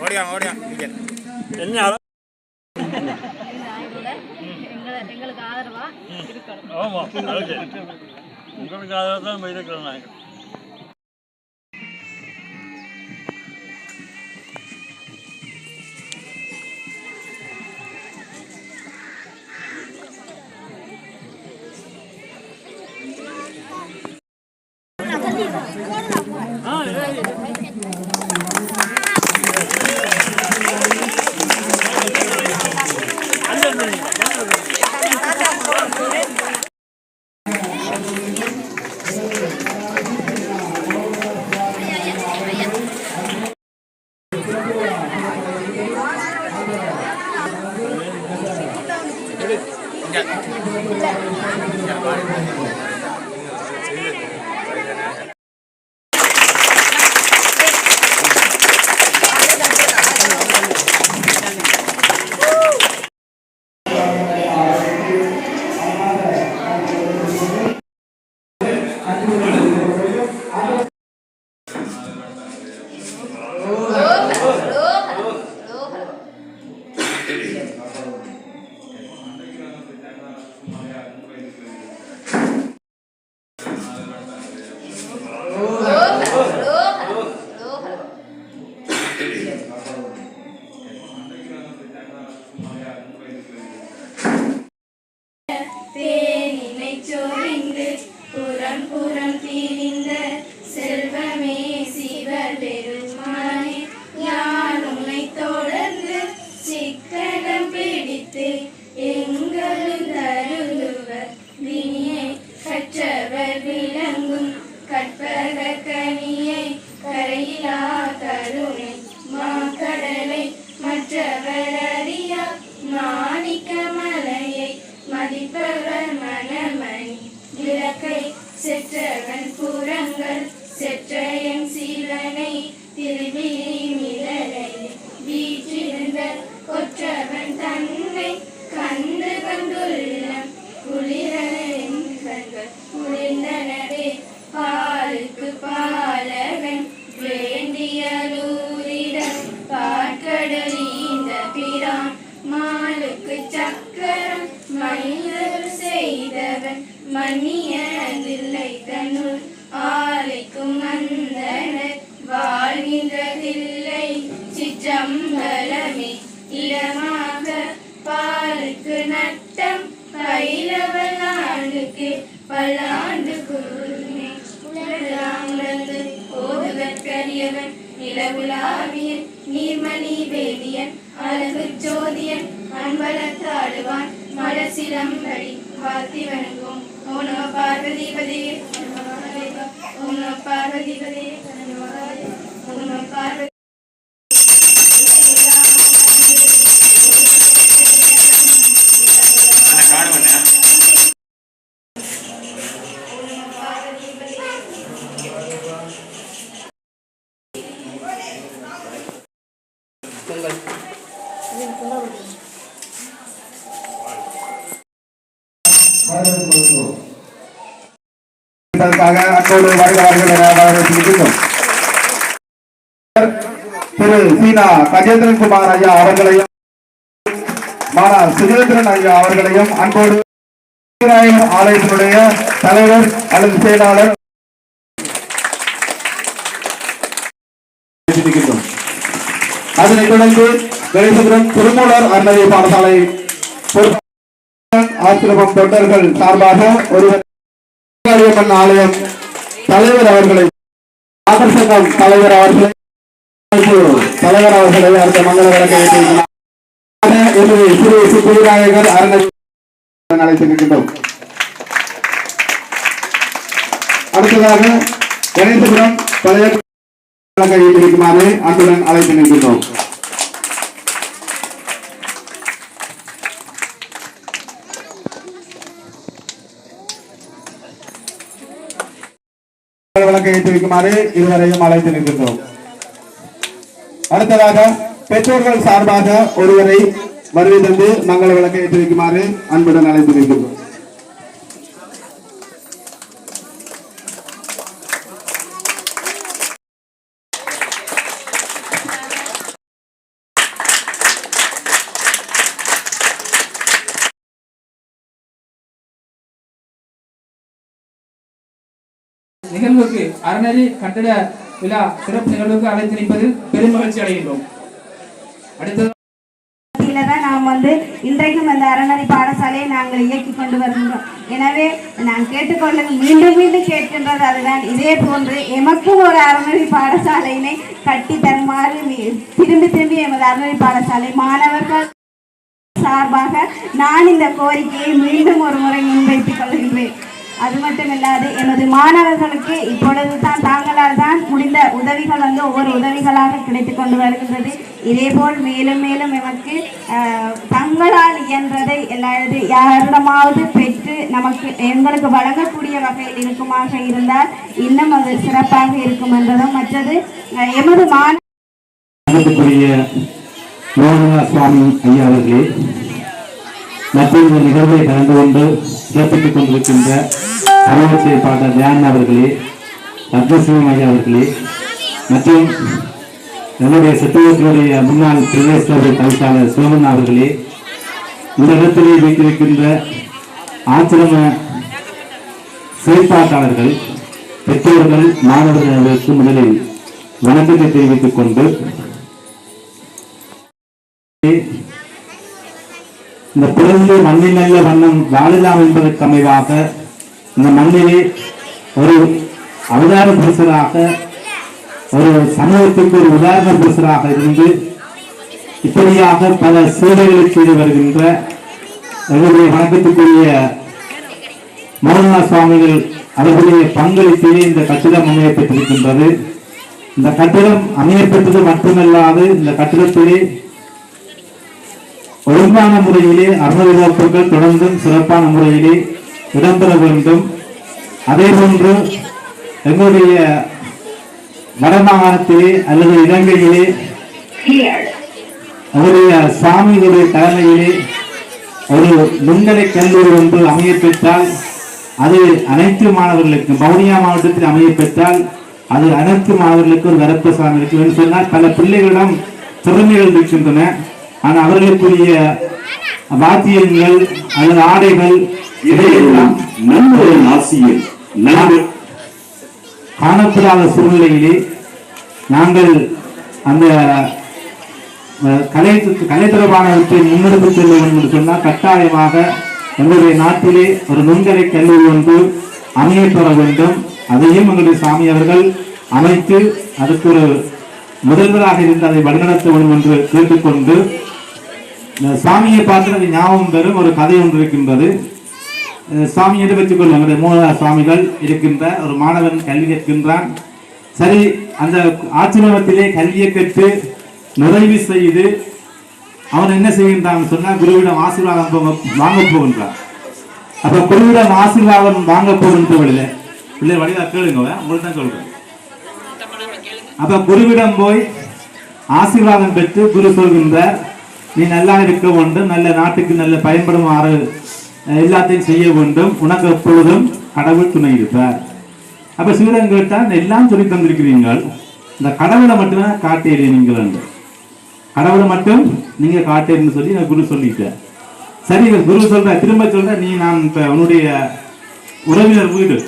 ഓടിയാ ഓടിയാ என்ன அளவு எங்களை எங்களுக்கு ஆதரவா இருக்கணும் ஆமாம் அதுக்கு உங்களுக்கு அதை தான் இருக்கிறோம் அன்பலத்தாடுவான் மலசிலம்படி வாழ்த்தி வணங்கும் ஓ நம பார்வதிபதே ஓ நம பார்வதிபதே ஓ நம பார்வதி இதற்காக அன்போடு வருகிறார்கள் என வரவேற்கின்றோம். திரு சீனா கஜேந்திரன் குமார் ஐயா அவர்களையும் மாணா சுஜேந்திரன் ஐயா அவர்களையும் அன்போடு ஆலயத்தினுடைய தலைவர் அல்லது செயலாளர் அதனைத் தொடர்ந்து கணேசபுரம் திருமூலர் அறநிலைய பாடசாலை ஆசிரமம் தொண்டர்கள் சார்பாக ஒருவர் மாரியம்மன் ஆலயம் தலைவர் அவர்களை ஆகர்ஷகம் தலைவர் அவர்களை தலைவர் அவர்களை அடுத்த மங்கள விளக்க வைத்திருக்கிறார் என்று திரு சுப்புவிநாயகர் அரண் அழைத்திருக்கின்றோம் அடுத்ததாக கணேசபுரம் தலைவர் வழங்க வைத்திருக்குமாறு அன்புடன் அழைத்து நிற்கின்றோம் விளக்கை ஏற்றி வைக்குமாறு இருவரையும் அழைத்து நிற்கின்றோம் அடுத்ததாக பெற்றோர்கள் சார்பாக ஒருவரை வருகை தந்து மங்கள விளக்கை ஏற்றி வைக்குமாறு அன்புடன் அழைத்து வைக்கின்றோம் நிகழ்வுக்கு அறநெறி கட்டட விழா சிறப்பு நிகழ்வுக்கு அழைத்து நிற்பதில் அடைகின்றோம். அடுத்தது தான் நாம் வந்து இன்றைக்கும் அந்த அறநெறி பாடசாலையை நாங்கள் இயக்கி கொண்டு வருகின்றோம். எனவே நான் கேட்டுக்கொள்ள மீண்டும் மீண்டும் கேட்கின்றது அதுதான். இதே போன்று எமக்கும் ஒரு அறநெறி பாடசாலையினை கட்டி தருமாறு திரும்பி திரும்பி எமது அறநெறி பாடசாலை மாணவர்கள் சார்பாக நான் இந்த கோரிக்கையை மீண்டும் ஒரு முறை முன்வைத்துக் கொள்கின்றேன். அது மட்டும் இல்லாது எனது மாணவர்களுக்கு இப்பொழுது தான் தாங்களால் தான் முடிந்த உதவிகள் வந்து ஒவ்வொரு உதவிகளாக கிடைத்து கொண்டு வருகின்றது. இதேபோல் மேலும் மேலும் எமக்கு தங்களால் இயன்றதை எல்லாரும் யாரிடமாவது பெற்று நமக்கு எங்களுக்கு வழங்கக்கூடிய வகையில் இருக்குமாக இருந்தால் இன்னும் அது சிறப்பாக இருக்கும் என்பதும் மற்றது எமது மாணவ சுவாமி ஐயா அவர்களே மற்றும் இந்த நிகழ்வை கலந்து கொண்டு சிறப்பித்துக் கொண்டிருக்கின்ற அலுவலகத்தை பார்த்த தியான் அவர்களே ரத்னசிவம் ஐயா அவர்களே மற்றும் என்னுடைய சட்டவர்களுடைய முன்னாள் பிரதேச சபை தவிசாளர் சோமன் அவர்களே இந்த இடத்திலே வைத்திருக்கின்ற ஆசிரம செயற்பாட்டாளர்கள் பெற்றோர்கள் மாணவர்களுக்கு முதலில் வணக்கத்தை தெரிவித்துக் கொண்டு இந்த பிறந்து மண்ணில் நல்ல வண்ணம் வாழலாம் என்பதற்கு அமைவாக இந்த மண்ணிலே ஒரு அவதார புருஷராக ஒரு சமூகத்துக்கு ஒரு உதாரண புருஷராக இருந்து இப்படியாக பல சேவைகளை செய்து வருகின்ற எங்களுடைய வணக்கத்துக்குரிய மோகனா சுவாமிகள் அவர்களுடைய பங்களிப்பிலே இந்த கட்டிடம் அமையப்பட்டிருக்கின்றது. இந்த கட்டிடம் அமையப்பட்டது மட்டுமல்லாது இந்த கட்டிடத்திலே ஒழுங்கான முறையிலே அறநிலையாளர்கள் தொடர்ந்தும் சிறப்பான முறையிலே இடம்பெற வேண்டும். அதே போன்று எங்களுடைய வடமாகாணத்திலே அல்லது இலங்கையிலே அவருடைய சாமிகளுடைய தலைமையிலே ஒரு நுண்கலை கல்லூரி ஒன்று அமைய பெற்றால் அது அனைத்து மாணவர்களுக்கும் வவுனியா மாவட்டத்தில் அமைய பெற்றால் அது அனைத்து மாணவர்களுக்கும் ஒரு வரப்பிரசாதம் இருக்கும் என்று சொன்னால் பல பிள்ளைகளிடம் திறமைகள் இருக்கின்றன. ஆனால் அவர்களுக்குரிய வாத்தியங்கள் அல்லது ஆடைகள் இதையெல்லாம் நண்பரின் ஆசியில் நாங்கள் காணப்படாத சூழ்நிலையிலே நாங்கள் அந்த கலை கலை தொடர்பானவற்றை முன்னெடுத்து செல்ல வேண்டும் என்று சொன்னால் கட்டாயமாக எங்களுடைய நாட்டிலே ஒரு நுண்கலை கல்லூரி ஒன்று அமையப்பெற வேண்டும். அதையும் எங்களுடைய சாமி அவர்கள் அமைத்து அதுக்கு ஒரு முதல்வராக இருந்து அதை வழிநடத்த வேண்டும் என்று கேட்டுக்கொண்டு சாமியை பார்த்து எனக்கு ஞாபகம் பெறும் ஒரு கதை ஒன்று இருக்கின்றது. சாமி என்று வச்சுக்கொள்ளும் எங்களுடைய மூல சுவாமிகள் இருக்கின்ற ஒரு மாணவன் கல்வி கேட்கின்றான் சரி அந்த ஆச்சிரமத்திலே கல்வியை கற்று நிறைவு செய்து அவன் என்ன செய்கின்றான் சொன்னா குருவிடம் ஆசீர்வாதம் போக- வாங்க போகின்றான். அப்ப குருவிடம் ஆசீர்வாதம் வாங்க போகின்ற வழியில பிள்ளை வழியில கேளுங்க உங்களுக்கு தான் சொல்றேன். அப்ப குருவிடம் போய் ஆசீர்வாதம் பெற்று குரு சொல்கின்ற நீ நல்லா இருக்க வேண்டும் நல்ல நாட்டுக்கு நல்ல பயன்படுமாறு எல்லாத்தையும் செய்ய வேண்டும். உனக்கு எப்பொழுதும் கடவுள் துணை இருப்பார். அப்ப சீடன் கேட்டால் எல்லாம் சொல்லி தந்திருக்கிறீர்கள். இந்த கடவுளை மட்டுமே காட்டேறி நீங்கள் என்று. கடவுளை மட்டும் நீங்க காட்டேன்னு சொல்லி நான் குரு சொல்லிட்டேன். சரி குரு சொல்ற திரும்ப சொல்ற நீ நான் இப்ப உன்னுடைய உறவினர் வீடு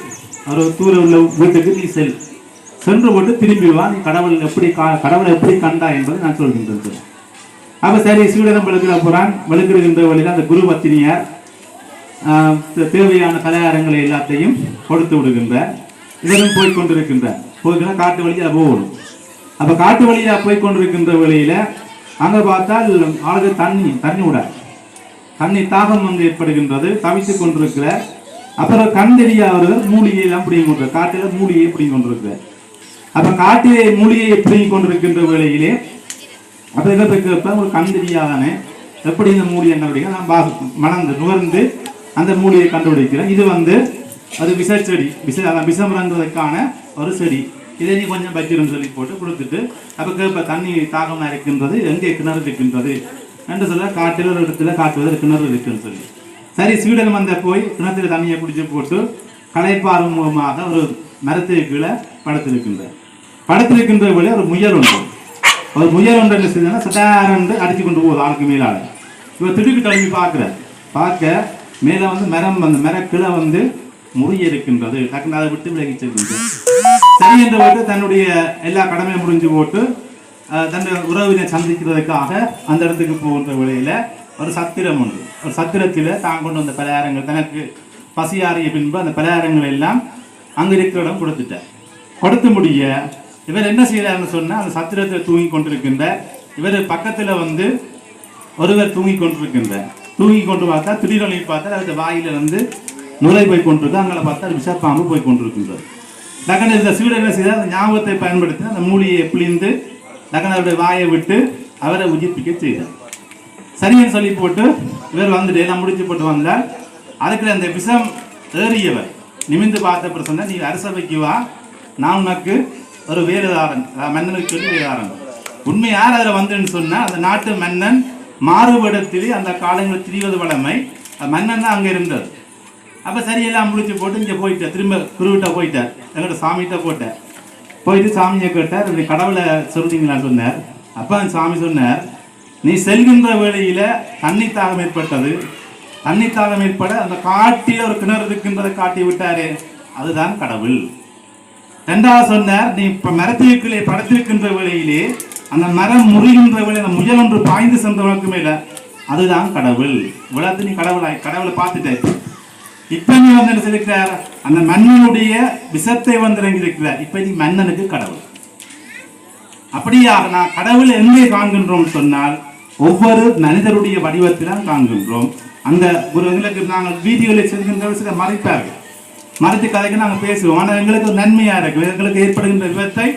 ஒரு தூர உள்ள வீட்டுக்கு நீ செல். சென்று போட்டு திரும்பி வா. நீ கடவுள் எப்படி கா- கடவுளை எப்படி கண்டா என்பதை நான் சொல்கின்றேன். அப்ப சரி சீடனம் விளக்கிற புறான். விளக்கிடுகின்ற வழியில் அந்த குரு பத்தினியார் ஆஹ், தேவையான கலையாரங்களை எல்லாத்தையும் கொடுத்து விடுகின்றார். இதனும் போய் கொண்டிருக்கின்றார். காட்டு வழியாக போகணும். அப்ப காட்டு வழியா போய் கொண்டிருக்கின்ற வழியில அங்க பார்த்தால் ஆளுக்கு தண்ணி தண்ணி விட. தண்ணி தாகம் வந்து ஏற்படுகின்றது. தவித்து கொண்டிருக்கிறார் அப்புறம் கண் தெரியாதவர்கள் மூலிகை எல்லாம் பிடிங்கி கொண்டு காட்டில மூலிகையை பிடிங்கி கொண்டிருக்கிறார். அப்ப காட்டிலே மூலிகையை பிடிங்கி கொண்டிருக்கின்ற வேளையிலே அப்போ இதை பெற்றப்ப ஒரு கண் தெரியாதானே எப்படி இந்த மூலிகை கண்டுபிடிக்க? நான் பா- மணந்து நுகர்ந்து அந்த மூடியை கண்டுபிடிக்கிறேன் இது வந்து அது விச செடி. விஷ அதான் விஷம் ஒரு செடி. இதை நீ கொஞ்சம் வச்சிருன்னு சொல்லி போட்டு கொடுத்துட்டு அப்போ கேட்ப தண்ணி தாகமாக இருக்கின்றது எங்கே கிணறு இருக்கின்றது? என்று சொல்ல காட்டில் ஒரு இடத்துல காட்டுவதில் கிணறு இருக்குன்னு சொல்லி. சரி சீடன் வந்த போய் கிணத்துல தண்ணியை பிடிச்சி போட்டு களைப்பாறு மூலமாக ஒரு மரத்துக்கு கீழே படுத்திருக்கின்றார். படுத்திருக்கின்ற வழி ஒரு முயல் உண்டு. அது முயல் ஒன்று என்ன செஞ்சதுன்னா சட்டாரண்டு அடிச்சு கொண்டு போகுது ஆளுக்கு மேலால இவர் திடுக்கு தழுவி பார்க்குற பார்க்க மேலே வந்து மரம் வந்து மரக்கிளை வந்து முறிய இருக்கின்றது டக்குன்னு அதை விட்டு விலகி செல்கின்றது. சரி என்று போட்டு தன்னுடைய எல்லா கடமையும் முடிஞ்சு போட்டு தன்னுடைய உறவினை சந்திக்கிறதுக்காக அந்த இடத்துக்கு போகின்ற வழியில் ஒரு சத்திரம் உண்டு. ஒரு சத்திரத்தில் தான் கொண்டு வந்த பலகாரங்கள். தனக்கு பசியாறிய பின்பு அந்த பலகாரங்கள் எல்லாம் அங்கே இருக்கிற இடம் கொடுத்துட்டேன் கொடுத்து முடிய இவர் என்ன செய்கிறாருன்னு சொன்னால் அந்த சத்திரத்தில் தூங்கி கொண்டிருக்கின்ற இவர் பக்கத்தில் வந்து ஒருவர் தூங்கி கொண்டிருக்கின்ற தூங்கி கொண்டு பார்த்தா திடீரென பார்த்தா அது வாயில் வந்து நுரை போய் கொண்டிருக்கு அங்கே பார்த்தா அது விஷப்பாம்பு போய் கொண்டிருக்கின்றது. டக்குனு இந்த சீடர் என்ன செய்தார் அந்த ஞாபகத்தை பயன்படுத்தி அந்த மூலியை பிழிந்து டக்குனு அவருடைய வாயை விட்டு அவரை உயிர்ப்பிக்க செய்தார். சரின்னு சொல்லி போட்டு இவர் வந்துட்டு எல்லாம் முடிச்சு போட்டு வந்தார். அதுக்கு அந்த விஷம் ஏறியவர். நிமிந்து பார்த்த பிரசன்ன நீ அரசவைக்கு வா. நான் உனக்கு ஒரு வேறுதாரன் மன்னனுக்கு சொல்லி வேறுதாரன் உண்மை யார் அதில் வந்துன்னு சொன்னால் அந்த நாட்டு மன்னன் மாறுபடத்திலே அந்த காலங்களில் திரிவது வளமை. அந்த மன்னன் தான் அங்கே இருந்தது அப்போ சரியெல்லாம் முடிச்சு போட்டு இங்கே போயிட்டார். திரும்ப குருவிட்ட போயிட்டார். எங்கள்கிட்ட சாமிகிட்ட போட்டார். போயிட்டு சாமியை கேட்டார். இப்படி கடவுளை சொல்றீங்களான்னு சொன்னார். அப்போ அந்த சாமி சொன்னார் நீ செல்கின்ற வேளையில் தண்ணி தாகம் ஏற்பட்டது. தண்ணி தாகம் ஏற்பட அந்த காட்டில் ஒரு கிணறு இருக்கின்றதை காட்டி விட்டாரே அதுதான் கடவுள். ரெண்டாவது சொன்னார் நீ இப்ப மரத்திற்குள்ளே படத்திருக்கின்ற வேளையிலே அந்த மரம் முறிகின்ற வேளை அந்த முயல் ஒன்று பாய்ந்து சென்றவனுக்கு மேல அதுதான் கடவுள். இவ்வளவு நீ கடவுளாய் கடவுளை பார்த்துட்டே. இப்ப நீ வந்து என்ன சொல்லியிருக்கிறார் அந்த மன்னனுடைய விஷத்தை வந்து இறங்கியிருக்கிறார். இப்ப நீ மன்னனுக்கு கடவுள். அப்படியாக நான் கடவுள் எங்கே காண்கின்றோம் சொன்னால் ஒவ்வொரு மனிதருடைய வடிவத்திலும் காண்கின்றோம். அந்த ஒரு எங்களுக்கு நாங்கள் வீதிகளில் செல்கின்ற சில மறைப்பார்கள். மறைத்து கதைக்கு நாங்கள் பேசுவோம். ஆனால் எங்களுக்கு ஒரு நன்மையாக இருக்கு. எங்களுக்கு ஏற்படுகின்ற விபத்தை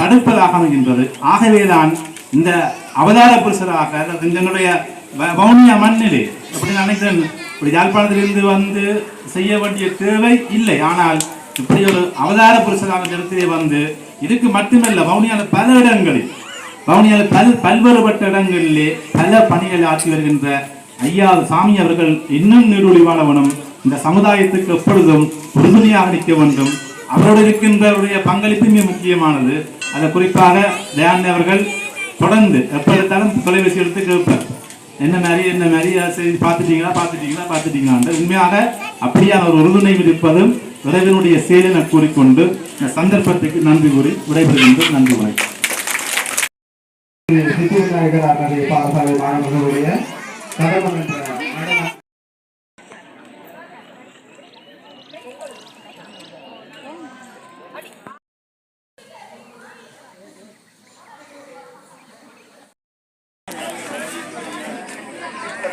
தடுப்பதாக அமைகின்றது. ஆகவேதான் இந்த அவதார புருஷராக அல்லது எங்களுடைய வ- வவுனியா மண்ணிலே அப்படி நினைக்கிறேன் இப்படி யாழ்ப்பாணத்திலிருந்து வந்து செய்ய வேண்டிய தேவை இல்லை. ஆனால் இப்படி ஒரு அவதார புருஷராக இந்த இடத்திலே வந்து இதுக்கு மட்டுமல்ல வவுனியால் பல இடங்களில் வவுனியால் பல் பல்வேறுபட்ட இடங்களிலே பல பணிகளை ஆற்றி வருகின்ற ஐயா சாமி அவர்கள் இன்னும் நீடூழி இந்த சமுதாயத்துக்கு எப்பொழுதும் உறுதுணையாக நிற்க வேண்டும். அவரோடு இருக்கின்றவருடைய பங்களிப்பு மிக முக்கியமானது. அதை குறிப்பாக தயானி அவர்கள் தொடர்ந்து எப்ப எடுத்தாலும் தொலைபேசி எடுத்து கேட்பார். என்ன மாதிரி என்ன மாதிரி அதை செய்தி பார்த்துட்டீங்களா பார்த்துட்டீங்களா பார்த்துட்டீங்களான்னு உண்மையாக அப்படியான ஒரு உறுதுணை இருப்பதும் இறைவனுடைய செயலை நான் கூறிக்கொண்டு இந்த சந்தர்ப்பத்துக்கு நன்றி கூறி விடைபெறுகின்ற நன்றி வணக்கம். சித்திவிநாயகர் அவருடைய பாடசாலை மாணவர்களுடைய கடமம் என்ற நடன இப்பொழுது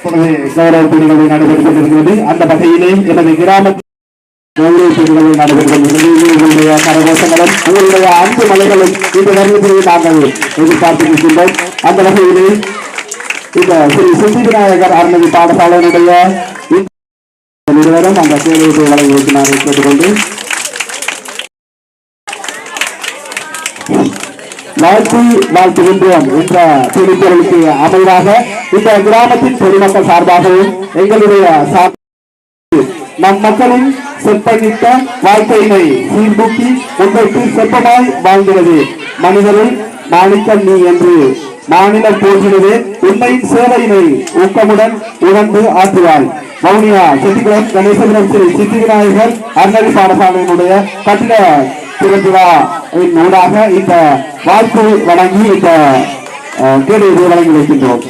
கௌரவ பிரிவுகளை நடைபெற்றுக் கொண்டிருக்கிறது அந்த வகையிலே எனது கிராமத்தில் உங்களுடைய கரகோஷங்களும் உங்களுடைய அன்பு மலைகளும் இந்த வருடத்திலே நாங்கள் எதிர்பார்த்து இருக்கின்றோம் அந்த வகையிலே இந்த ஸ்ரீ சித்தி விநாயகர் அருணதி பாடசாலையினுடைய இந்த அந்த சேவையை வழங்கி கேட்டுக்கொண்டு வாழ்த்தி வாழ்த்துகின்றோம் இந்த திருப்பொருளுக்கு அமைவாக இந்த கிராமத்தின் பொதுமக்கள் சார்பாகவும் எங்களுடைய நம் மக்களின் செப்பனிட்ட வாழ்க்கையினை சீர்தூக்கி முன்வைத்து செப்பமாய் வாழ்கிறது. மனிதரில் மாணிக்கம் நீ என்று மாநிலம் போகிறது உண்மையின் சேவையினை ஊக்கமுடன் உணர்ந்து ஆற்றுவாள் வவுனியா செட்டிகுளம் கணேசபுரம் ஸ்ரீ சித்தி விநாயகர் அன்னடி பாடசாலையினுடைய கட்டிட திறந்துவா ஊடாக இந்த வாழ்த்து வழங்கி இந்த அஹ், வழங்கி வைக்கின்றோம்.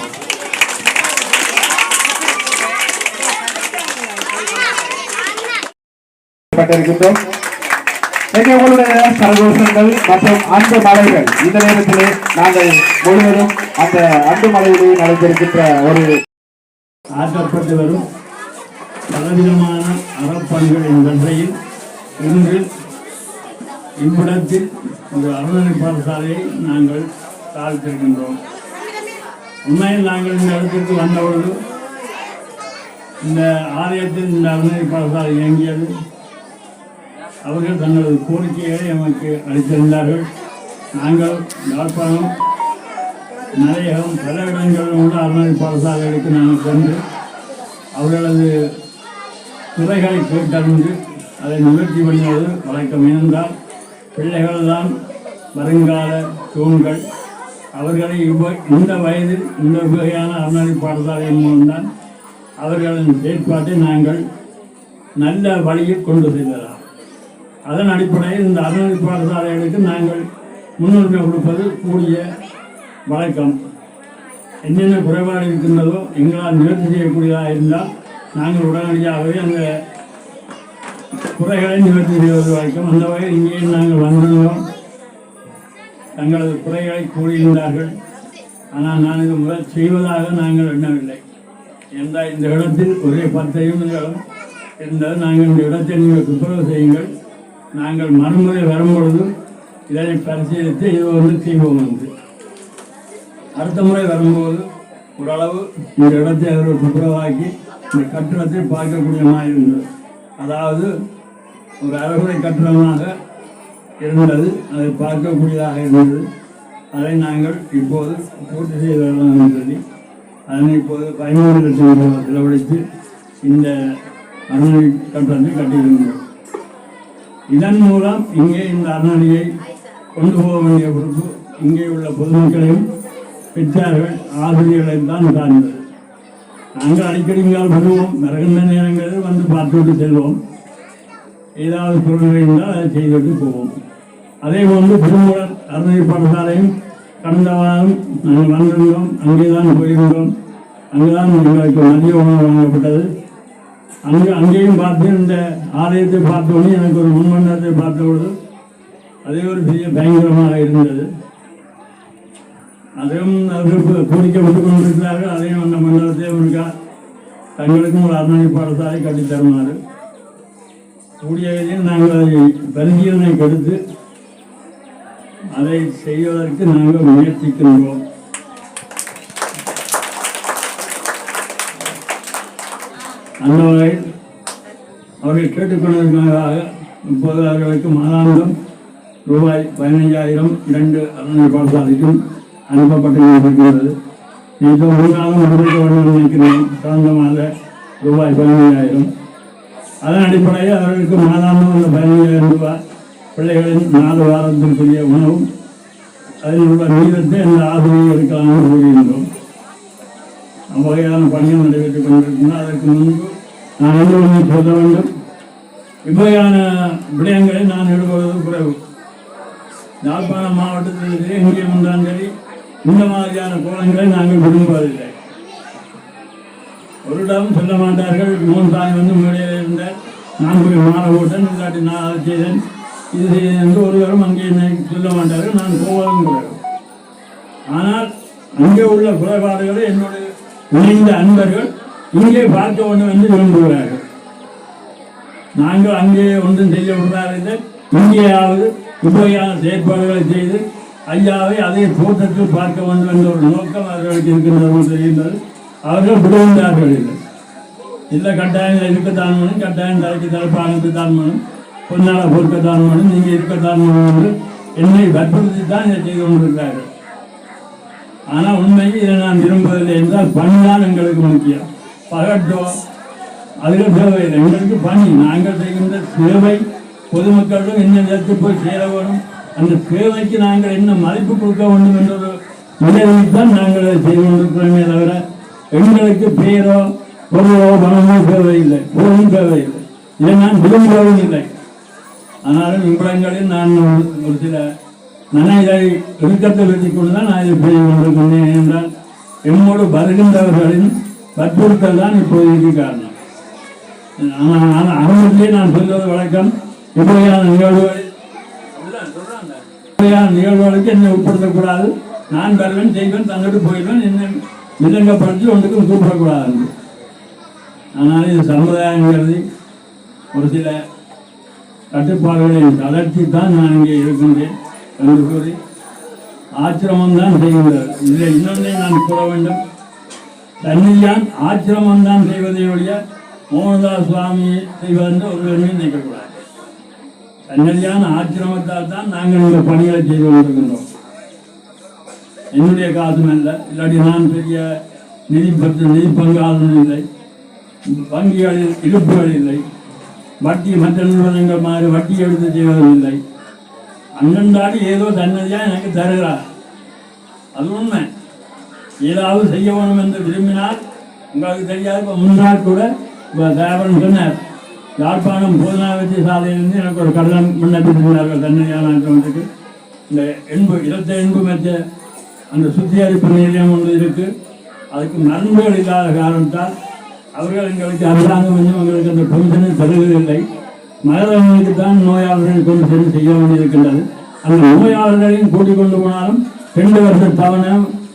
பட்டிருக்கின்றோம். இங்கே உங்களுடைய மற்றும் அன்பு மலைகள். இந்த நேரத்திலே நாங்கள் முழுவதும் அந்த அன்பு மலையிலே நடைபெறுகின்ற ஒரு ஆற்றப்பட்டு வரும் பலவிதமான அறப்பணிகள் என்பதையும் இன்று இவ்விடத்தில் இந்த அறநிலை பாடசாலையை நாங்கள் தாழ்த்திருக்கின்றோம். உண்மையில் நாங்கள் இந்த இடத்திற்கு வந்தபொழுது இந்த ஆலயத்தில் இந்த அறநிலை பாடசாலை இயங்கியது. அவர்கள் தங்களது கோரிக்கைகளை எமக்கு அளித்திருந்தார்கள். நாங்கள் யாழ்ப்பாணம் மலையகம் பல இடங்களில் உள்ள அறநிலை பாடசாலைகளுக்கு நாங்கள் சென்று அவர்களது துறைகளை கேட்டறிந்து அதை நிவர்த்தி பண்ணுவது வழக்கம். இருந்தால் பிள்ளைகள்தான் வருங்கால தூண்கள். அவர்களை உப இந்த வயதில் இந்த வகையான அறநிலை பாடசாலையின் மூலம்தான் அவர்களின் செயற்பாட்டை நாங்கள் நல்ல வழியில் கொண்டு செல்லலாம். அதன் அடிப்படையில் இந்த அறநிலை பாடசாலைகளுக்கு நாங்கள் முன்னுரிமை கொடுப்பது கூடிய வழக்கம். என்னென்ன குறைபாடு இருக்கின்றதோ எங்களால் நிவர்த்தி செய்யக்கூடியதாக இருந்தால் நாங்கள் உடனடியாகவே அந்த குறைகளை நிவர்த்தி செய்வது அந்த வகையில் இங்கே நாங்கள் வந்துள்ளோம் தங்களது குறைகளை கூறியிருந்தார்கள். ஆனால் நான் இது முதல் செய்வதாக நாங்கள் எண்ணவில்லை. என்றால் இந்த இடத்தில் ஒரே பத்தையும் இருந்தால் நாங்கள் இந்த இடத்தை நீங்கள் துப்புரவு செய்யுங்கள். நாங்கள் மறுமுறை வரும்பொழுது இதனை பரிசீலித்து இது வந்து செய்வோம் என்று அடுத்த முறை வரும்போது ஓரளவு இந்த இடத்தை அவர்கள் துப்புரவாக்கி இந்த கட்டிடத்தை பார்க்கக்கூடியமாக இருந்தது. அதாவது ஒரு அரண்மனை கட்டணமாக இருந்தது அதை பார்க்கக்கூடியதாக இருந்தது. அதை நாங்கள் இப்போது பூர்த்தி செய்து வரலாம் என்று சொல்லி அதனை இப்போது பதினோரு லட்சம் ரூபாய் செலவழித்து இந்த அருணை கட்டணத்தை கட்டியிருந்தோம் இதன் மூலம் இங்கே இந்த அறநிலையை கொண்டு போக வேண்டிய பொறுப்பு இங்கே உள்ள பொதுமக்களையும் பெற்றார்கள் ஆசிரியர்களையும் தான் சார்ந்தது நாங்கள் அடிக்கடி இங்கே வருவோம். வருகின்ற நேரங்களில் வந்து பார்த்துவிட்டு செல்வோம். ஏதாவது பொருள் இருந்தால் அதை செய்துவிட்டு போவோம். அதே போன்று திருமூலர் அறநிலை பாடசாலையும் கடந்த வாரம் நாங்கள் வந்திருந்தோம். அங்கே தான் போயிருந்தோம். அங்குதான் எங்களுக்கு மதிய உணவு வழங்கப்பட்டது. அங்கே அங்கேயும் பார்த்து இந்த ஆலயத்தை பார்த்தோன்னே எனக்கு ஒரு முன்மண்டலத்தை பார்த்த பொழுது அதே ஒரு பெரிய பயங்கரமாக இருந்தது. அதையும் அவர்கள் கோரிக்கை விட்டு கொண்டிருக்கிறார்கள் அதையும் அந்த மண்டலத்தையும் இருக்கா தங்களுக்கும் ஒரு அரணை பாடசாலை கட்டித் தருமாறு. கூடிய வகையில் நாங்கள் அதை பரிசீலனை கொடுத்து அதை செய்வதற்கு நாங்கள் முயற்சிக்கின்றோம். அந்த வகையில் அவர்கள் கேட்டுக்கொண்டதற்காக இப்போது அவர்களுக்கு மாதாந்தம் ரூபாய் பதினைஞ்சாயிரம் இரண்டு அரணை பாடசாலைக்கும் அனுப்பப்பட்டு இருக்கிறது இப்போ மூன்றாவது முடிக்க வேண்டும் நினைக்கிறேன் கடந்த மாத ரூபாய் பதினைஞ்சாயிரம் அதன் அடிப்படையில் அவர்களுக்கு மாதாந்தம் அந்த பதினைஞ்சாயிரம் ரூபாய் பிள்ளைகளின் நாலு வாரத்திற்குரிய உணவும் அதில் உள்ள மீதத்தை அந்த ஆசிரியர் எடுக்கலாம்னு கூறுகின்றோம் வகையான பணிகள் நடைபெற்றுக் கொண்டிருக்கின்றன அதற்கு முன்பு நான் என்ன ஒன்று சொல்ல வேண்டும் இவ்வகையான விடயங்களை நான் ஈடுபடுவது குறைவு யாழ்ப்பாணம் மாவட்டத்தில் எங்கே வந்தாலும் சரி இந்த மாதிரியான கோலங்களை நாங்கள் விரும்புவதில்லை. ஒரு இடம் சொல்ல மாட்டார்கள் மோகன் சாமி வந்து மேடையில் இருந்த நான் போய் மாற ஓட்டன் இல்லாட்டி நான் அதை செய்தேன் இது செய்தேன் என்று ஒருவரும் அங்கே என்னை சொல்ல மாட்டார்கள் நான் போவதும் கிடையாது ஆனால் அங்கே உள்ள குறைபாடுகளை என்னோட இணைந்த அன்பர்கள் இங்கே பார்க்க வேண்டும் என்று விரும்புகிறார்கள். நாங்கள் அங்கே ஒன்றும் செய்ய விடுறார்கள் இங்கேயாவது இப்படியான செயற்பாடுகளை செய்து ஐயாவை அதே தோட்டத்தில் பார்க்க வேண்டும் என்ற ஒரு நோக்கம் அவர்களுக்கு இருக்கின்றது தெரிகின்றது. அவர்கள் விடுகின்றார்கள் இல்லை. இல்லை கட்டாயம் இருக்கத்தான் வேணும் கட்டாயம் தலைக்கு தலைப்பானது தான் வேணும் பொன்னால பொறுக்கத்தான் வேணும் நீங்கள் இருக்கத்தான் வேணும் என்று என்னை வற்புறுத்தி தான் இதை செய்து கொண்டிருக்கிறார்கள். ஆனால் உண்மையில் இதை நான் விரும்பவில்லை என்றால் பணி தான் எங்களுக்கு முக்கியம். பகட்டோ அதில் தேவையில்லை. எங்களுக்கு பணி. நாங்கள் செய்கின்ற சேவை பொதுமக்களிடம் என்ன நேரத்தில் போய் சேர வேணும். அந்த சேவைக்கு நாங்கள் என்ன மதிப்பு கொடுக்க வேண்டும் என்ற ஒரு நிலையில் தான் நாங்கள் அதை செய்து கொண்டிருக்கிறோமே தவிர எங்களுக்கு பேரோ பொருளோ பணமோ தேவையில்லை. பொருளும் தேவையில்லை. இதை நான் விரும்புவதும் இல்லை. ஆனாலும் இவ்விடங்களில் நான் ஒரு சில நன்மைகளை இறுக்கத்தை வைத்துக் கொண்டு தான் நான் இதை செய்து கொண்டிருக்கின்றேன் என்றால் எம்மோடு வருகின்றவர்களின் வற்புறுத்தல் தான் இப்போதைக்கு காரணம். ஆனால் ஆனால் நான் சொல்வது வழக்கம் இப்படியான நிகழ்வுகளில் நிகழ்வுகளுக்கு என்னை உட்படுத்தக்கூடாது. நான் வருவேன் செய்வேன் தங்கிட்டு போயிடுவேன் என்னை விலங்கப்படுத்தி ஒன்றுக்கும் கூப்பிடக்கூடாது. ஆனால் இது சமுதாயங்கிறது ஒரு சில கட்டுப்பாடுகளின் தளர்த்தி தான் நான் இங்கே இருக்கின்றேன் என்று கூறி ஆச்சிரமம் தான் செய்கின்றார். இதில் இன்னொன்றை நான் கூற வேண்டும். தன்னியான் ஆச்சிரமம் தான் செய்வதை ஒழிய மோகன்தாஸ் சுவாமி செய்வதென்று ஒருவருமே நினைக்கக்கூடாது. தன்னடியான ஆச்சிரமத்தால் தான் நாங்கள் இந்த பணிகளை செய்து கொண்டிருக்கின்றோம். என்னுடைய காசும் இல்லை இல்லாட்டி நான் பெரிய நிதி பற்று நிதி பங்காளன் இல்லை. வங்கிகளில் இழுப்புகள் இல்லை. வட்டி மற்ற நிறுவனங்கள் மாதிரி வட்டி எடுத்து செய்வதும் இல்லை. அண்ணன்டாடி ஏதோ தன்னதியாக எனக்கு தருகிறார். அது உண்மை. ஏதாவது செய்ய வேணும் என்று விரும்பினால் உங்களுக்கு தெரியாது இப்போ முன்னாள் கூட இப்போ தேவன் சொன்னார். யாழ்ப்பாணம் போதனாவதி சாலையிலிருந்து எனக்கு ஒரு கடிதம் விண்ணப்பித்திருந்தார்கள் தன்னதியான இந்த எண்பு இரத்த எண்பு மெச்ச அந்த சுத்திகரிப்பு நிலையம் ஒன்று இருக்கு. அதுக்கு மருந்துகள் இல்லாத காரணத்தால் அவர்கள் எங்களுக்கு அரசாங்கம் வந்து எங்களுக்கு அந்த பென்ஷனை தருவதில்லை. மருதவங்களுக்கு தான் நோயாளர்கள் கொண்டு செய்ய வேண்டியிருக்கின்றது. அந்த நோயாளர்களையும் கூட்டிக் கொண்டு போனாலும் ரெண்டு வருஷ தவணை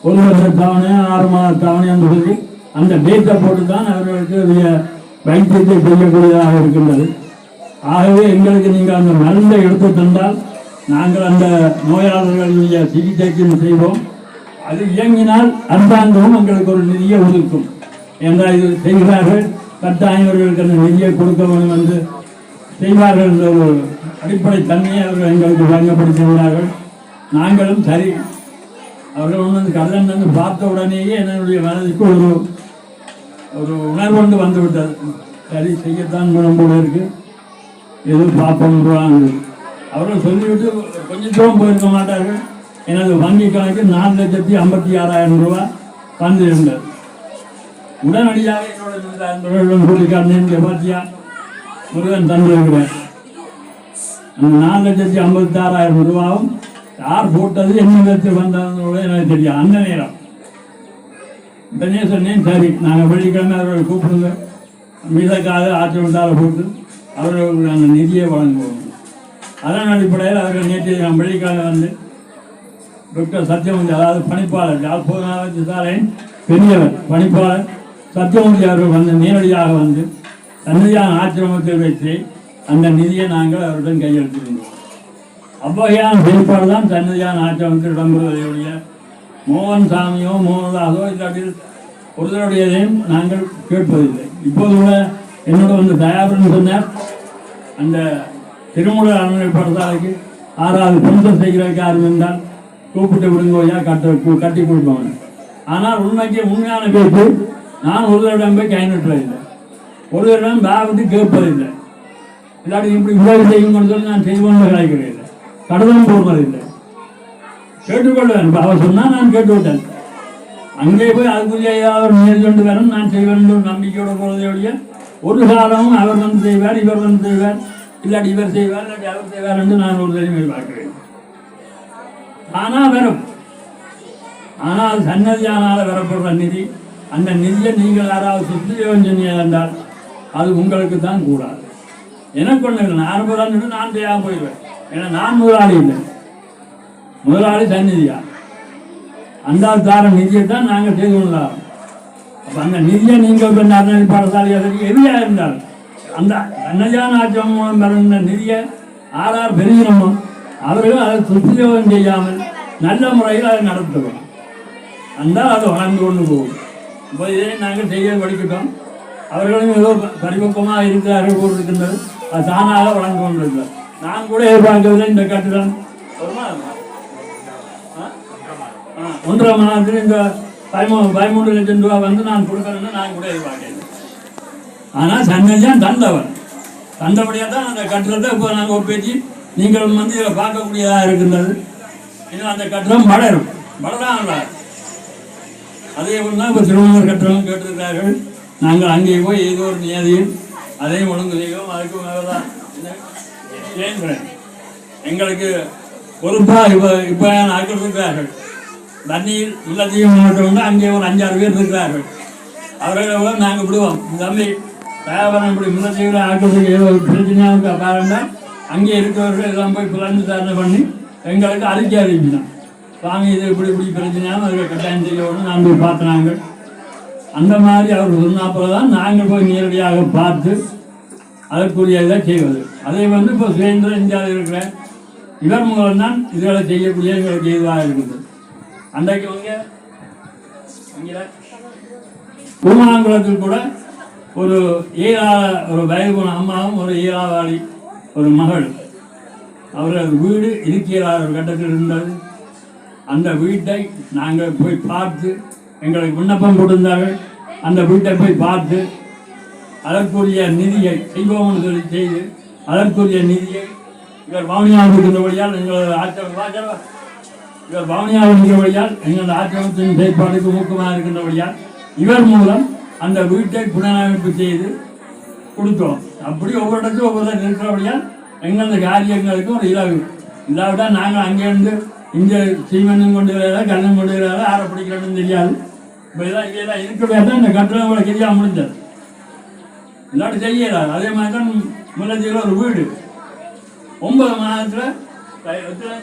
ஒரு வருஷ தவணை ஆறு மாத தவணை என்று சொல்லி அந்த டேட்டை போட்டு தான் அவர்களுக்கு வைத்தியத்தை செய்யக்கூடியதாக இருக்கின்றது. ஆகவே எங்களுக்கு நீங்கள் அந்த மருந்தை எடுத்து தந்தால் நாங்கள் அந்த நோயாளர்களுடைய சிகிச்சைக்கும் செய்வோம். அது இயங்கினால் அரசாங்கமும் எங்களுக்கு ஒரு நிதியை ஒதுக்கும். என்றால் இது செய்கிறார்கள் கட்டாயம் இவர்களுக்கு அந்த நிதியை கொடுக்க வேண்டும் என்று செய்வார்கள் என்ற ஒரு அடிப்படை தன்மையை அவர்கள் எங்களுக்கு வழங்கப்படுத்துகிறார்கள் நாங்களும் சரி. அவர்கள் ஒன்று கடன் வந்து பார்த்த உடனேயே என்னுடைய மனதுக்கு ஒரு ஒரு உணர்வு ஒன்று வந்து விட்டது சரி செய்யத்தான் குணம் போல இருக்கு. எதுவும் பார்ப்போம் அவரும் சொல்லிவிட்டு கொஞ்சம் தூரம் போயிருக்க மாட்டார்கள். எனது வங்கி கணக்கு நாலு லட்சத்தி ஐம்பத்தி ஆறாயிரம் ரூபாய் வந்திருந்தது உடனடியாக என்னோட நண்பர்களுடன் கூட்டிக்காரன் பார்த்தியா முருகன் தந்திருக்கிறேன் அந்த நாலு லட்சத்தி ஐம்பத்தி ஆறாயிரம் ரூபாவும் யார் போட்டது என்ன விதத்தில் வந்தது எனக்கு தெரியும் அந்த நேரம். உடனே சொன்னேன் சரி நாங்கள் வெள்ளிக்கிழமை அவர்களை கூப்பிடுங்க. மீதக்காக ஆற்று விட்டால போட்டு அவர்களுக்கு அந்த நிதியை வழங்குவோம். அதன் அடிப்படையில் அவர்கள் நேற்று நான் வெள்ளிக்கிழமை வந்து டாக்டர் சத்யமூர்த்தி அதாவது பணிப்பாளர் யாழ்ப்பாண சாலையின் பெரியவர் பணிப்பாளர் சத்யமூர்த்தி அவர்கள் வந்து நேரடியாக வந்து தன்னிதியான ஆச்சிரமத்தில் வைத்து அந்த நிதியை நாங்கள் அவருடன் கையெழுத்திருந்தோம் அவ்வகையான செயல்பாடு தான் தன்னிதியான ஆச்சிரமத்தில் இடம்பெறுவதையுடைய மோகன் சாமியோ மோகன்தாஸோ இல்லாட்டி ஒருத்தருடையதையும் நாங்கள் கேட்பதில்லை. இப்போது கூட என்னோட வந்து தயாபரன் சொன்னார் அந்த திருமூல அறநிலை படத்தாளுக்கு ஆறாவது பொங்கல் செய்கிறதுக்கு யாரும் இருந்தால் கூப்பிட்டு விடுங்கோயா கட்ட கட்டி கொடுப்பாங்க ஆனால் உண்மைக்கு உண்மையான பேச்சு நான் ஒரு தடவை போய் கை நட்டுறதில்லை. ஒரு தடவை பாவிட்டு கேட்பதில்லை. இல்லாட்டி இப்படி உதவி செய்யுங்கன்னு சொல்லி நான் செய்வோன்னு கிடைக்கிறதில்லை கடிதம் போடுறதில்லை. கேட்டுக்கொள்வேன். அவர் சொன்னால் நான் கேட்டு விட்டேன் அங்கே போய் அதுக்குரிய அவர் மேற்கொண்டு கொண்டு வரணும் நான் செய்வேன் என்ற ஒரு நம்பிக்கையோட போறதை ஒரு காலமும் அவர் வந்து செய்வார் இவர் வந்து செய்வார். இல்லாட்டி இவர் செய்வார் இல்லாட்டி அவர் செய்வார் என்று நான் ஒரு தடவை பார்க்கிறேன் ஆனா வரும். ஆனால் சன்னதியானால வரப்படுற நிதி அந்த நிதியை நீங்கள் யாராவது சுத்தியோகம் சொன்னீங்க என்றால் அது உங்களுக்கு தான் கூடாது. எனக்கு ஒன்று நான் அனுப்புறேன்னு நான் செய்யாமல் போயிடுவேன். ஏன்னா நான் முதலாளி இல்லை. முதலாளி சந்நிதியா அந்த தார நிதியை தான் நாங்கள் செய்து கொள்ளலாம் அப்போ அந்த நிதியை நீங்கள் இப்போ அறநிலை பாடசாலையாக எதுவாக இருந்தால் அந்த அன்னஜான ஆட்சியம் மூலம் பிறந்த நிதியை ஆறார் பெருகிறோமோ அவர்களும் அதை துஷ்பிரயோகம் செய்யாமல் நல்ல முறையில் அதை நடத்துவோம். அந்த அதை வளர்ந்து கொண்டு போகும். இப்போ இதை நாங்கள் செய்ய படிக்கிட்டோம். அவர்களும் ஏதோ பரிபக்குவமாக இருக்கிறார்கள் போட்டிருக்கின்றது அது தானாக வளர்ந்து கொண்டிருக்கிறார் நான் கூட எதிர்பார்க்கவில்லை. இந்த கட்டிடம் வருமா ஒன்றரை மணி நேரத்தில் இந்த பதிமூணு பதிமூன்று லட்சம் ரூபா வந்து நான் கொடுக்கணும்னு நான் கூட எதிர்பார்க்கிறேன் ஆனால் சன்னதியான் தந்தவன். தந்தபடியாக தான் அந்த கட்டிடத்தை இப்போ நாங்கள் ஒப்பேற்றி நீங்கள் வந்து இதை பார்க்கக்கூடியதாக இருக்கின்றது. இன்னும் அந்த கட்டிடம் வளரும் வளராங்களா அதே போல் தான் இப்போ திருமணம் கட்டிடம் கேட்டிருக்கிறார்கள். நாங்கள் அங்கே போய் ஏதோ ஒரு நியதியும் அதையும் ஒழுங்கு செய்வோம் அதுக்கு மேலதான். எங்களுக்கு பொறுப்பாக இப்போ இப்போ ஆட்கள் இருக்கிறார்கள்? தண்ணீர் இல்லத்தையும் மாட்டோம்னா அங்கே ஒரு அஞ்சாறு பேர் இருக்கிறார்கள். அவர்களை நாங்கள் விடுவோம். தம்பி தேவரம் இப்படி முன்னத்தீவிர ஆட்டத்துக்கு ஏதோ ஒரு பிரச்சனையாக பாருண்டா அங்கே இருக்கிறவர்கள் எல்லாம் போய் பிளந்து தாரணை பண்ணி எங்களுக்கு அறிக்கை அறிவிக்கணும் சாமி இது இப்படி இப்படி பிரச்சனையாக அவர்கள் கட்டாயம் செய்யணும் நான் போய் பார்த்தனாங்க அந்த மாதிரி அவர் சொன்னாப்புல தான் நாங்கள் போய் நேரடியாக பார்த்து அதற்குரிய இதை செய்வது. அதை வந்து இப்போ சுயந்திரம் இந்தியாவில் இருக்கிற இவர் மூலம் தான் இதுகளை செய்யக்கூடிய எங்களுக்கு இதுவாக இருக்குது அன்றைக்கு வந்து இங்கே திருமணங்குளத்தில் கூட ஒரு ஈரா ஒரு வயது அம்மாவும் ஒரு ஈராவாளி ஒரு மகள். அவர்கள் வீடு இருக்கிறார் ஒரு கட்டத்தில் இருந்தது. அந்த வீட்டை நாங்கள் போய் பார்த்து எங்களுக்கு விண்ணப்பம் கொடுத்தார்கள். அந்த வீட்டை போய் பார்த்து அதற்குரிய நிதியை செய்வோம்னு சொல்லி செய்து அதற்குரிய நிதியை இவர் பவனியாக இருந்தபடியால் எங்களது ஆட்சி இவர் பவனியாக இருக்கிறபடியால் எங்களது ஆட்சியத்தின் செயற்பாடுக்கு ஊக்கமாக இருக்கின்றபடியால் இவர் மூலம் அந்த வீட்டை புனரமைப்பு செய்து கொடுத்தோம். அப்படி ஒவ்வொரு இடத்துக்கும் ஒவ்வொரு இருக்கிறபடியால் எங்களது காரியங்களுக்கு ஒரு இலவு இல்லாவிட்டால் நாங்கள் அங்கேருந்து இங்கே சீமனும் கொண்டு வராத கல்லும் கொண்டு வராத ஆற பிடிக்கிறோன்னு தெரியாது. இப்போ இதான் இங்கே தான் இருக்கவே தான் இந்த கட்டணம் கூட சரியாக முடிஞ்சது. இல்லாட்டி செய்யலாம் அதே மாதிரி தான் முல்லத்தில் ஒரு வீடு. ஒன்பது மாதத்தில் எத்தனை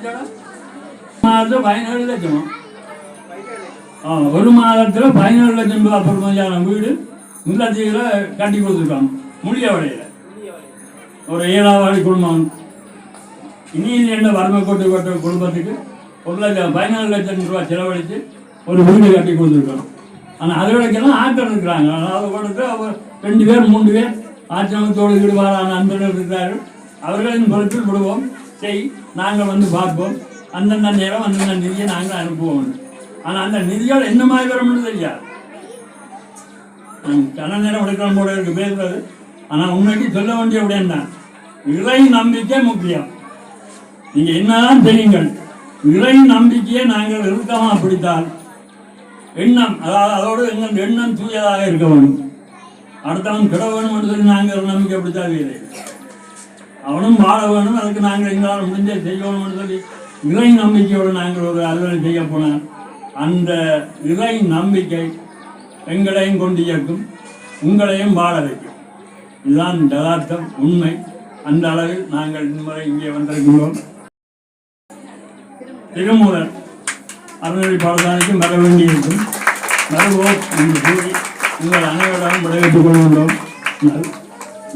மாதத்தில் பதினேழு லட்சம். ஆ ஒரு மாதத்தில் பதினேழு லட்சம் ரூபாய் பொறுமையான வீடு முல்லத்தீவில் கட்டி கொடுத்துருக்காங்க. முடியவடையில் ஒரு ஏழாவது குடும்பம். இனி என்ன வறுமை கொட்டு கொட்ட குடும்பத்துக்கு? ஒரு லட்சம் பதினாலு லட்சம் ரூபாய் செலவழித்து ஒரு வீடு கட்டி கொடுத்துருக்கோம் ஆனால் அதை விடக்கெல்லாம் ஆட்கள் இருக்கிறாங்க. அதை கொடுத்து அவர் ரெண்டு பேர் மூன்று பேர் ஆச்சிரமத்தோடு ஈடுபாடான அன்பர்கள் இருக்கிறார்கள். அவர்களின் பொருட்கள் விடுவோம். செய் நாங்கள் வந்து பார்ப்போம். அந்தந்த நேரம் அந்தந்த நிதியை நாங்கள் அனுப்புவோம். ஆனால் அந்த நிதியால் என்ன மாதிரி வரும்னு தெரியாது கன நேரம் எடுக்கிற போல இருக்கு பேசுறது ஆனால் உண்மைக்கு சொல்ல வேண்டிய விடயம் தான் இறை நம்பிக்கை முக்கியம். நீங்கள் என்னதான் செய்யுங்கள் இறை நம்பிக்கையை நாங்கள் இறுக்கமாக பிடித்தால் எண்ணம் அதாவது அதோடு எங்கள் எண்ணம் தூயதாக இருக்க வேண்டும். அடுத்தவன் கிட வேணும் என்று சொல்லி நாங்கள் ஒரு நம்பிக்கை அப்படித்தான் இல்லை அவனும் வாழ வேணும் அதுக்கு நாங்கள் எங்களால் முடிஞ்ச செய்யணும் என்று சொல்லி இறை நம்பிக்கையோடு நாங்கள் ஒரு அலுவலை செய்ய போனால் அந்த இறை நம்பிக்கை எங்களையும் கொண்டு இயக்கும் உங்களையும் வாழ வைக்கும். இதுதான் யதார்த்தம் உண்மை. அந்த அளவில் நாங்கள் இன்முறை இங்கே வந்திருக்கின்றோம். திருமூலர் அறநிலை பாடசாலைக்கு வர வேண்டியிருக்கும். வருவோம் என்று கூறி உங்கள் அனைவரிடம் விடைபெற்றுக் கொள்கின்றோம்.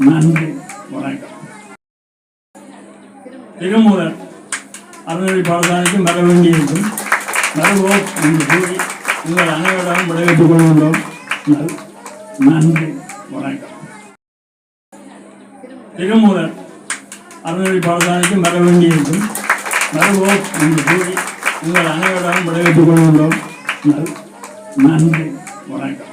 நன்றி. வணக்கம். திருமூலர் அறநிலை பாடசாலைக்கு வர வேண்டியிருக்கும். வருவோம் என்று கூறி உங்கள் அனைவரும் விடைபெற்றுக் கொள்கின்றோம். நன்றி வணக்கம். திருமூலர் அறநிலை பாடசாலைக்கு வர வேண்டியிருக்கும். வருவோம் என்று கூறி உங்கள் அனைவரும் விடைபெற்றுக் கொள்கின்றோம். நன்றி வணக்கம்.